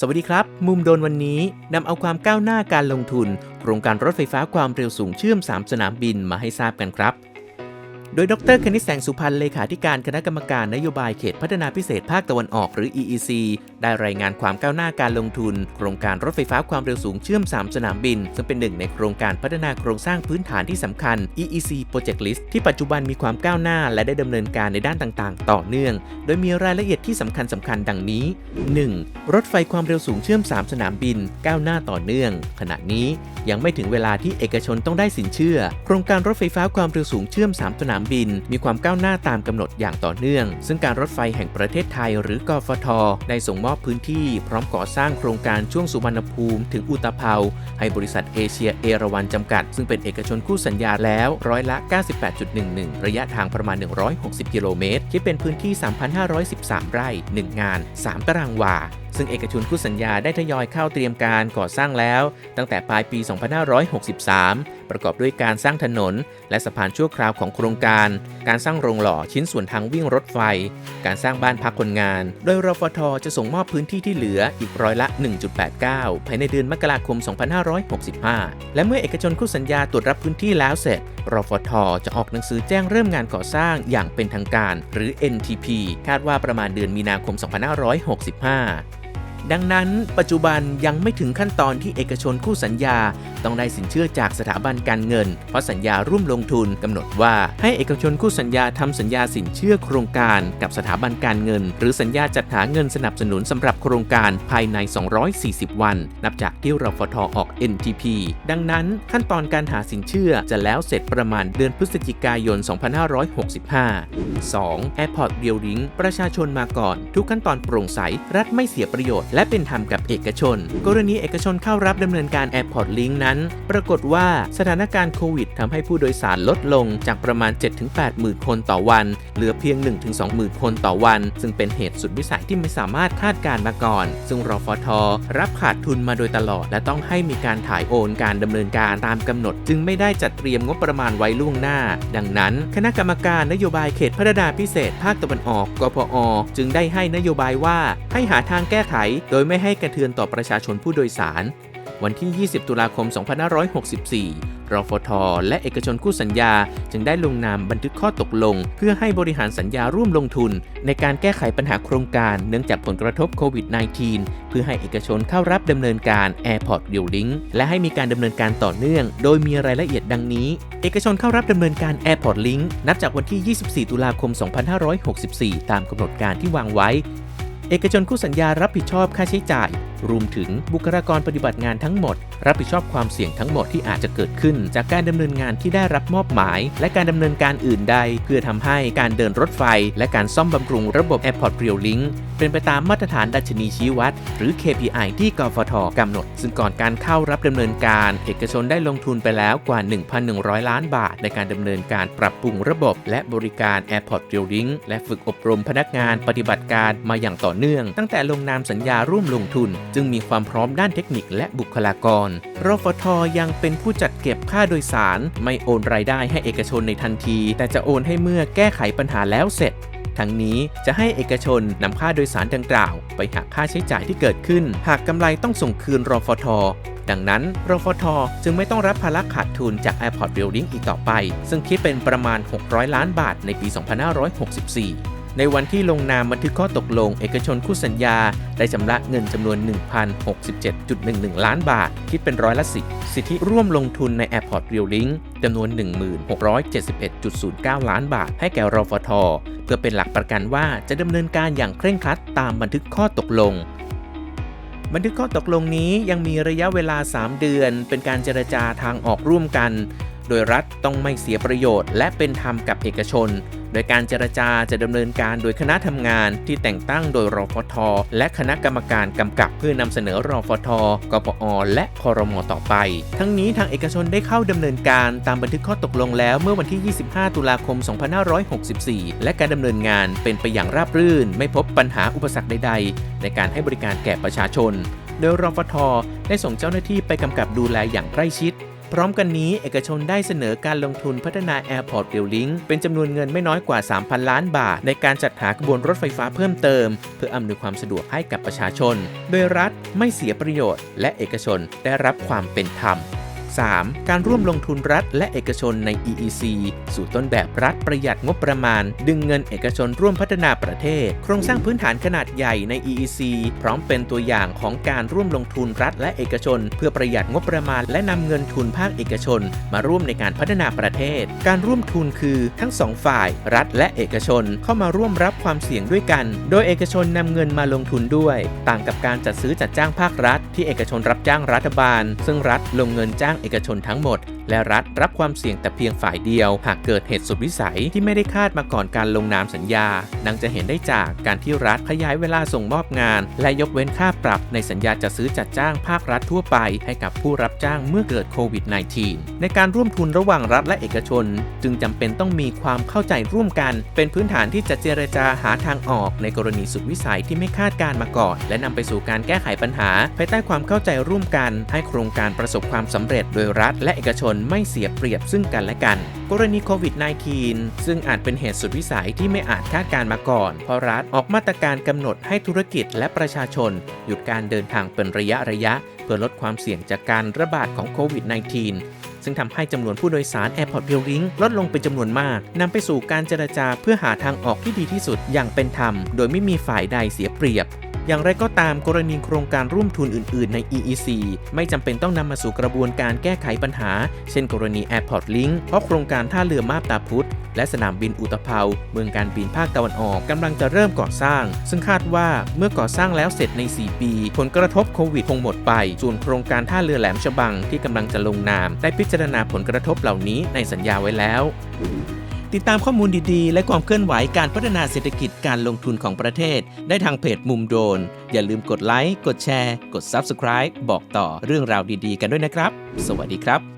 สวัสดีครับ มุมโดนวันนี้นำเอาความก้าวหน้าการลงทุน โครงการรถไฟฟ้าความเร็วสูงเชื่อม 3 สนามบินมาให้ทราบกันครับ โดยดรคณิตแสงสุพันธ์เลขาธิการคณะกรรมการนโยบายเขตพัฒนาพิเศษภาคตะวันออกหรือ EEC ได้รายงานความก้าวหน้าการลงทุน โครงการรถไฟฟ้าความเร็วสูงเชื่อม 3 สนามบิน ซึ่งเป็นหนึ่งในโครงการพัฒนาโครงสร้างพื้นฐานที่สำคัญ EEC Project List ที่ปัจจุบันมีความก้าวหน้า และได้ดำเนินการในด้านต่างๆ ต่อเนื่อง โดยมีรายละเอียดที่สำคัญสำคัญดังนี้ 1. รถไฟความเร็วสูงเชื่อม 3 สนามบิน ก้าวหน้าต่อเนื่อง ขณะนี้ยังไม่ถึงเวลาที่เอกชนต้องได้สินเชื่อ โครงการรถไฟฟ้าความเร็วสูงเชื่อม 3 สนามบิน มีความก้าวหน้าตามกำหนดอย่างต่อเนื่อง ซึ่งการรถไฟแห่งประเทศไทยหรือกฟท ได้ส่งมอบพื้นที่พร้อมก่อสร้างโครงการช่วงสุวรรณภูมิ ถึงอุตภาให้บริษัทเอเชียเอราวันจำกัด ซึ่งเป็นเอกชนคู่สัญญาแล้วร้อยละ 98.11 ระยะทางประมาณ 160 กิโลเมตร คิดเป็นพื้นที่ 3,513 ไร่ 1 งาน 3 ตารางวา ซึ่งเอกชนคู่สัญญาได้ทยอยเข้าเตรียมการก่อสร้างแล้ว ตั้งแต่ปลายปี 2563 ประกอบด้วยการสร้างถนน และสะพานชั่วคราวของโครงการ การสร้างโรงหล่อชิ้นส่วนทางวิ่งรถไฟ การสร้างบ้านพักคนงาน โดยรฟทจะส่งมอบพื้นที่ที่เหลืออีกร้อยละ 1.89 ภายในเดือนมกราคม 2565 และเมื่อเอกชนคู่สัญญาตรวจรับพื้นที่แล้วเสร็จ รฟทจะออกหนังสือแจ้งเริ่มงานก่อสร้างอย่างเป็นทางการ หรือ NTP คาดว่าประมาณเดือนมีนาคม 2565 ดังนั้นปัจจุบันยังไม่ถึงขั้นตอนที่เอกชนคู่สัญญา ต้องได้สินเชื่อจากสถาบันการเงิน เพราะสัญญาร่วมลงทุนกำหนดว่าให้เอกชนคู่สัญญาทำสัญญาสินเชื่อโครงการกับสถาบันการเงิน หรือสัญญาจัดหาเงินสนับสนุนสำหรับโครงการภายใน 240 วัน นับจากที่รฟทออก NTP ดังนั้นขั้นตอนการหาสินเชื่อจะแล้วเสร็จประมาณเดือนพฤศจิกายน 2565 2. Airport Building ประชาชนมาก่อน ทุกขั้นตอนโปร่งใสรัฐไม่เสียประโยชน์และเป็นธรรมกับเอกชน กรณีเอกชนเข้ารับดำเนินการ Airport Link นั้น ปรากฏว่าสถานการณ์โควิดทำให้ผู้โดยสารลดลงจากประมาณ 7-8หมื่นคนต่อวัน เหลือเพียง 1-2หมื่นคนต่อวัน ซึ่งเป็นเหตุสุดวิสัยที่ไม่สามารถคาดการมาก่อน ซึ่งรฟท รับขาดทุนมาโดยตลอด และต้องให้มีการถ่ายโอนการดำเนินการตามกำหนด จึงไม่ได้จัดเตรียมงบประมาณไว้ล่วงหน้า ดังนั้น คณะกรรมการนโยบายเขตพัฒนาพิเศษ ภาคตะวันออกกพอจึงได้ให้นโยบายว่า ให้หาทางแก้ไขโดยไม่ให้กระเทือนต่อประชาชนผู้โดยสาร วันที่ 20 ตุลาคม 2564 รฟท และเอกชนคู่สัญญา จึงได้ลงนามบันทึกข้อตกลง เพื่อให้บริหารสัญญาร่วมลงทุน ในการแก้ไขปัญหาโครงการเนื่องจากผลกระทบโควิด -19 เพื่อให้เอกชนเข้ารับดำเนินการ Airport d e a l i n k และให้มีการดำเนินการต่อเนื่อง โดยมีรายละเอียดดังนี้ เอกชนเข้ารับดำเนินการ Airport Link นับจากวันที่ 24 ตุลาคม 2564 ตามกำหนดการที่วางไว้ เอกชนคู่สัญญารับผิดชอบค่าใช้จ่าย รวมถึงบุคลากรปฏิบัติงานทั้งหมด รับผิดชอบความเสี่ยงทั้งหมดที่อาจจะเกิดขึ้น จากการดำเนินงานที่ได้รับมอบหมาย และการดำเนินการอื่นใด เพื่อทำให้การเดินรถไฟ และการซ่อมบำรุงระบบ Airport Rail Link เป็นไปตามมาตรฐานดัชนีชี้วัด หรือ KPI ที่กฟทกำหนด ซึ่งก่อนการเข้ารับดำเนินการ เอกชนได้ลงทุนไปแล้วกว่า 1,100 ล้านบาท ในการดำเนินการปรับปรุงระบบ และบริการ Airport Rail Link และฝึกอบรมพนักงานปฏิบัติการมาอย่างต่อเนื่อง ตั้งแต่ลงนามสัญญาร่วมลงทุนจึงมีความพร้อมด้านเทคนิคและบุคลากร รฟทยังเป็นผู้จัดเก็บค่าโดยสาร ไม่โอนรายได้ให้เอกชนในทันที แต่จะโอนให้เมื่อแก้ไขปัญหาแล้วเสร็จ ทั้งนี้จะให้เอกชนนำค่าโดยสารดังกล่าว ไปหักค่าใช้จ่ายที่เกิดขึ้น หากกำไรต้องส่งคืนรฟทดังนั้นรฟทจึงไม่ต้องรับภาระขาดทุนจาก Airport Building อีกต่อไป ซึ่งคิดเป็นประมาณ 600 ล้านบาทในปี 2564 ในวันที่ลงนามบันทึกข้อตกลงเอกชนคู่สัญญา ได้ชำระเงินจำนวน 1,067.11 ล้านบาท คิดเป็นร้อยละสิบสิทธิร่วมลงทุนใน Airport Rail Link จำนวน 1671.09 ล้านบาท ให้แก่รฟท เพื่อเป็นหลักประกันว่าจะดำเนินการอย่างเคร่งครัดตามบันทึกข้อตกลงบันทึกข้อตกลงนี้ยังมีระยะเวลา 3 เดือน เป็นการเจรจาทางออกร่วมกัน โดยรัฐต้องไม่เสียประโยชน์ และเป็นธรรมกับเอกชน โดยการเจรจาจะดำเนินการโดยคณะทำงานที่แต่งตั้งโดยรฟท และคณะกรรมการกำกับเพื่อนำเสนอรฟท กปอ และคอรมอต่อไป ทั้งนี้ทางเอกชนได้เข้าดำเนินการตามบันทึกข้อตกลงแล้วเมื่อวันที่ 25 ตุลาคม 2564 และการดำเนินงานเป็นไปอย่างราบรื่น ไม่พบปัญหาอุปสรรคใด ๆ ในการให้บริการแก่ประชาชน โดยรฟท ได้ส่งเจ้าหน้าที่ไปกำกับดูแลอย่างใกล้ชิด พร้อมกันนี้เอกชนได้เสนอการลงทุนพัฒนา Airport Building เป็นจำนวนเงินไม่น้อยกว่า 3,000 ล้านบาท ในการจัดหากระบวนรถไฟฟ้าเพิ่มเติม เพื่ออำนวยความสะดวกให้กับประชาชน โดยรัฐไม่เสียประโยชน์ และเอกชนได้รับความเป็นธรรม 3. การร่วมลงทุนรัฐและเอกชนใน EEC สู่ต้นแบบรัฐประหยัดงบประมาณ ดึงเงินเอกชนร่วมพัฒนาประเทศ โครงสร้างพื้นฐานขนาดใหญ่ใน EEC พร้อมเป็นตัวอย่างของการร่วมลงทุนรัฐและเอกชน เพื่อประหยัดงบประมาณ และนำเงินทุนภาคเอกชน มาร่วมในการพัฒนาประเทศ การร่วมทุนคือทั้งสองฝ่าย รัฐและเอกชนเข้ามาร่วมรับความเสี่ยงด้วยกัน โดยเอกชนนำเงินมาลงทุนด้วย ต่างกับการจัดซื้อจัดจ้างภาครัฐ ที่เอกชนรับจ้างรัฐบาล ซึ่งรัฐลงเงินจ้างเอกชนทั้งหมดและรัฐรับความเสี่ยงแต่เพียงฝ่ายเดียว หากเกิดเหตุสุดวิสัยที่ไม่ได้คาดมาก่อนการลงนามสัญญานังจะเห็นได้จากการที่รัฐขยายเวลาส่งมอบงาน และยกเว้นค่าปรับในสัญญาจัดซื้อจัดจ้างภาครัฐทั่วไป ให้กับผู้รับจ้างเมื่อเกิดโควิด -19 ในการร่วมทุนระหว่างรัฐและเอกชน จึงจำเป็นต้องมีความเข้าใจร่วมกัน เป็นพื้นฐานที่จะเจรจาหาทางออกในกรณีสุดวิสัยที่ไม่คาดการมาก่อน และนำไปสู่การแก้ไขปัญหา ภายใต้ความเข้าใจร่วมกัน ให้โครงการประสบความสำเร็จโดยรัฐและเอกชนไม่เสียเปรียบซึ่งกันและกัน กรณีโควิด -19 ซึ่งอาจเป็นเหตุสุดวิสัยที่ไม่อาจคาดการมาก่อน เพราะรัฐออกมาตรการกำหนดให้ธุรกิจและประชาชน หยุดการเดินทางเป็นระยะระยะ เพื่อลดความเสี่ยงจากการระบาดของโควิด -19 ซึ่งทำให้จำนวนผู้โดยสาร Airport Building ลดลงเป็นจำนวนมากนำไปสู่การเจรจาเพื่อหาทางออกที่ดีที่สุดอย่างเป็นธรรม โดยไม่มีฝ่ายใดเสียเปรียบ อย่างไรก็ตามกรณีโครงการร่วมทุนอื่น ๆ ใน EEC ไม่จำเป็นต้องนำมาสู่กระบวนการแก้ไขปัญหา เช่นกรณี Airport Link เพราะโครงการท่าเรือมาบตาพุธและสนามบินอุตภเปาเมืองการบินภาคตะวันออกกำลังจะเริ่มก่อสร้าง ซึ่งคาดว่าเมื่อก่อสร้างแล้วเสร็จใน 4 ปี ผลกระทบโควิดคงหมดไป ส่วนโครงการท่าเรือแหลมฉบังที่กำลังจะลงนาม ได้พิจารณาผลกระทบเหล่านี้ในสัญญาไว้แล้ว ติดตามข้อมูลดีๆ และความเคลื่อนไหวการพัฒนาเศรษฐกิจการลงทุนของประเทศ ได้ทางเพจมุมโดน อย่าลืมกดไลค์ กดแชร์ กด Subscribe บอกต่อเรื่องราวดีๆ กันด้วยนะครับ สวัสดีครับ